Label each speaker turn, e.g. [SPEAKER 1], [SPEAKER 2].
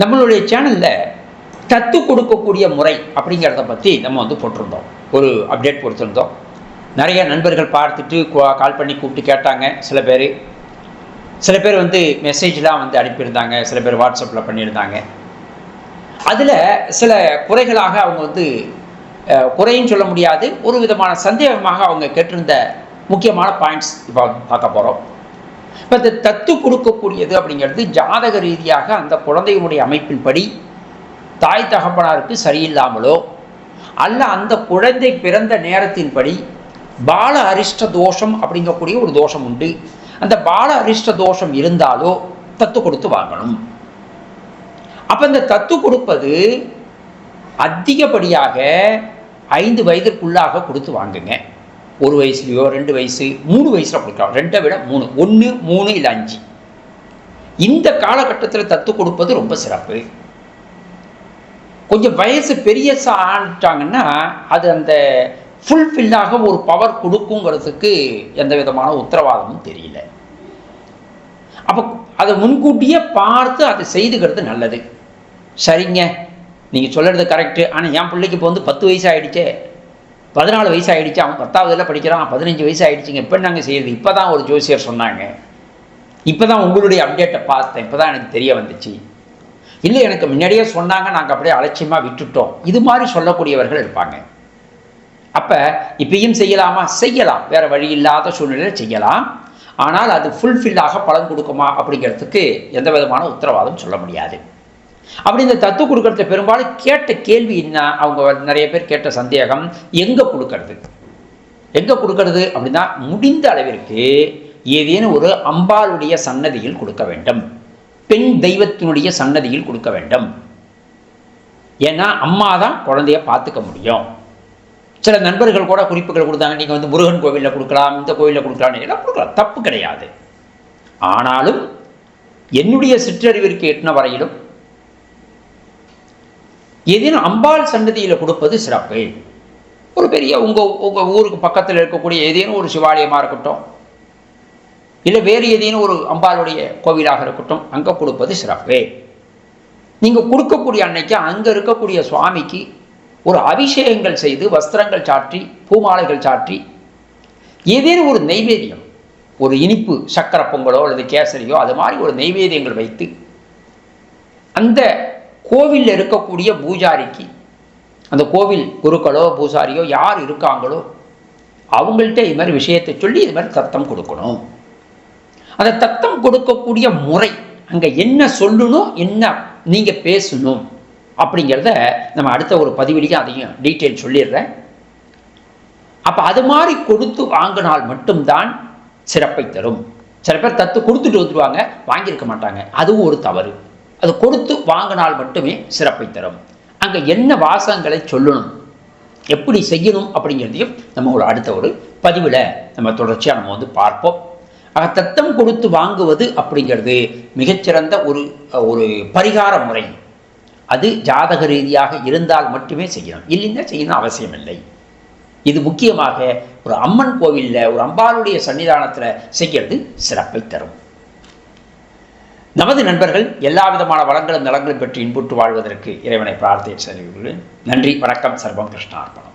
[SPEAKER 1] நம்மளுடைய சேனலில் தத்து கொடுக்கக்கூடிய முறை அப்படிங்கிறத பற்றி நம்ம வந்து போட்டிருந்தோம். ஒரு அப்டேட் கொடுத்துருந்தோம். நிறைய நண்பர்கள் பார்த்துட்டு கால் பண்ணி கூப்பிட்டு கேட்டாங்க சில பேர். சில பேர் வந்து மெசேஜ்லாம் வந்து அனுப்பியிருந்தாங்க சில பேர் வாட்ஸ்அப்பில் பண்ணியிருந்தாங்க. அதில் சில குறைகளாக அவங்க வந்து குறையும் சொல்ல முடியாது ஒரு விதமான சந்தேகமாக அவங்க கேட்டிருந்த முக்கியமான பாயிண்ட்ஸ் இப்போ பார்க்க போகிறோம் இப்போ இந்த தத்து கொடுக்கக்கூடியது அப்படிங்கிறது ஜாதக ரீதியாக அந்த குழந்தையினுடைய அமைப்பின்படி தாய் தகப்பனாருக்கு சரியில்லாமலோ அல்ல அந்த குழந்தை பிறந்த நேரத்தின்படி பால அரிஷ்ட தோஷம் அப்படிங்கக்கூடிய ஒரு தோஷம் உண்டு. அந்த பால அரிஷ்ட தோஷம் இருந்தாலோ தத்து கொடுத்து வாங்கணும். அப்போ இந்த தத்து கொடுப்பது அதிகப்படியாக ஐந்து வயதிற்குள்ளாக கொடுத்து வாங்குங்க. ஒரு வயசுலையோ ரெண்டு வயசு மூணு வயசில் கொடுக்கலாம். ரெண்டை விட மூணு. ஒன்று மூணு இல்லை அஞ்சு. இந்த காலகட்டத்தில் தத்து கொடுப்பது ரொம்ப சிறப்பு. கொஞ்சம் வயசு பெரிய ஆனிட்டாங்கன்னா அது அந்த ஃபுல்ஃபில்லாக ஒரு பவர் கொடுக்குங்கிறதுக்கு எந்த விதமான உத்தரவாதமும் தெரியல. அப்போ அதை முன்கூட்டியே பார்த்து அதை செய்துக்கிறது நல்லது. சரிங்க. நீங்கள் சொல்கிறது கரெக்டு ஆனால் என் பிள்ளைக்கு இப்போ வந்து பத்து வயசு ஆகிடுச்சே பதினாலு வயசு ஆகிடுச்சு அவன் பத்தாவதுல படிக்கிறான் பதினஞ்சு வயசு ஆகிடுச்சிங்க எப்போ நாங்கள் செய்யுது? இப்போ தான் ஒரு ஜோசியர் சொன்னாங்க. இப்போ தான் உங்களுடைய அப்டேட்டை பார்த்தேன். இப்போ தான் எனக்கு தெரிய வந்துச்சு. இல்லை எனக்கு முன்னாடியே சொன்னாங்க நாங்கள் அப்படியே அலட்சியமாக விட்டுட்டோம். இது மாதிரி சொல்லக்கூடியவர்கள் இருப்பாங்க. அப்போ இப்பயும் செய்யலாமா? செய்யலாம். வேறு வழி இல்லாத சூழ்நிலையில் செய்யலாம். ஆனால் அது ஃபுல்ஃபில்லாக பலன் கொடுக்குமா அப்படிங்கிறதுக்கு எந்த விதமான உத்தரவாதம் சொல்ல முடியாது. அப்படி இந்த தத்து கொடுக்கறது பெரும்பாலும் கேட்ட கேள்வி என்ன? அவங்க நிறைய பேர் கேட்ட சந்தேகம் எங்கே கொடுக்கறது? எங்கே கொடுக்கறது? அப்படின்னா முடிந்த அளவிற்கு ஏதேனும் ஒரு அம்பாளுடைய சன்னதியில் கொடுக்க வேண்டும். பெண் தெய்வத்தினுடைய சன்னதியில் கொடுக்க வேண்டும். ஏன்னா அம்மா தான் குழந்தைய பார்த்துக்க முடியும். சில நண்பர்கள் கூட குறிப்புகள் கொடுத்தாங்க நீங்கள் வந்து முருகன் கோவிலில் கொடுக்கலாம் இந்த கோவிலில் கொடுக்கலாம் எல்லாம் கொடுக்கலாம். தப்பு கிடையாது. ஆனாலும் என்னுடைய சிற்றறிவிற்கு எட்டின வரையிலும் ஏதேனும் அம்பாள் சன்னதியில் கொடுப்பது சிறப்பு. ஒரு பெரிய உங்கள் உங்கள் ஊருக்கு பக்கத்தில் இருக்கக்கூடிய ஏதேனும் ஒரு சிவாலயமாக இருக்கட்டும் இல்லை வேறு ஏதேனும் ஒரு அம்பாளுடைய கோவிலாக இருக்கட்டும் அங்கே கொடுப்பது சிறப்பு. நீங்கள் கொடுக்கக்கூடிய அன்னைக்கு அங்கே இருக்கக்கூடிய சுவாமிக்கு ஒரு அபிஷேகங்கள் செய்து வஸ்திரங்கள் சாற்றி பூமாலைகள் சாற்றி ஏதேனும் ஒரு நைவேத்தியம் ஒரு இனிப்பு சக்கரை பொங்கலோ அல்லது கேசரியோ அது மாதிரி ஒரு நைவேத்தியங்கள் வைத்து அந்த கோவிலில் இருக்கக்கூடிய பூஜாரிக்கு அந்த கோவில் குருக்களோ பூசாரியோ யார் இருக்காங்களோ அவங்கள்ட்ட இது மாதிரி விஷயத்தை சொல்லி இது மாதிரி தத்தம் கொடுக்கணும். அந்த தத்தம் கொடுக்கக்கூடிய முறை அங்கே என்ன சொல்லணும் என்ன நீங்கள் பேசணும் அப்படிங்கிறத நம்ம அடுத்த ஒரு பதிவிலேயே அதையும் டீட்டெயில் சொல்லிடுறேன். அப்போ அது மாதிரி கொடுத்து வாங்கினால் மட்டும்தான் சிறப்பை தரும். சில பேர் தத்து கொடுத்துட்டு வந்துடுவாங்க வாங்கியிருக்க மாட்டாங்க. அதுவும் ஒரு தவறு. அது கொடுத்து வாங்கினால் மட்டுமே சிறப்பை தரும். அங்கே என்ன வாசகங்களை சொல்லணும்? எப்படி செய்யணும் அப்படிங்கிறதையும் நம்ம ஒரு அடுத்த ஒரு பதிவில் நம்ம தொடர்ச்சியாக நம்ம வந்து பார்ப்போம். ஆக தத்தம் கொடுத்து வாங்குவது அப்படிங்கிறது மிகச்சிறந்த ஒரு ஒரு பரிகார முறை. அது ஜாதக ரீதியாக இருந்தால் மட்டுமே செய்யணும். இல்லைன்னா செய்யணும் அவசியம் இல்லை இது முக்கியமாக ஒரு அம்மன் கோவிலில் ஒரு அம்பாளுடைய சன்னிதானத்தில் செய்கிறது சிறப்பை தரும். நமது நண்பர்கள் எல்லா விதமான வளங்களும் நலங்களும் பெற்று இன்புற்று வாழ்வதற்கு இறைவனை பிரார்த்தனை செய்கிறேன் நன்றி வணக்கம் சர்வம் கிருஷ்ணார்ப்பணம்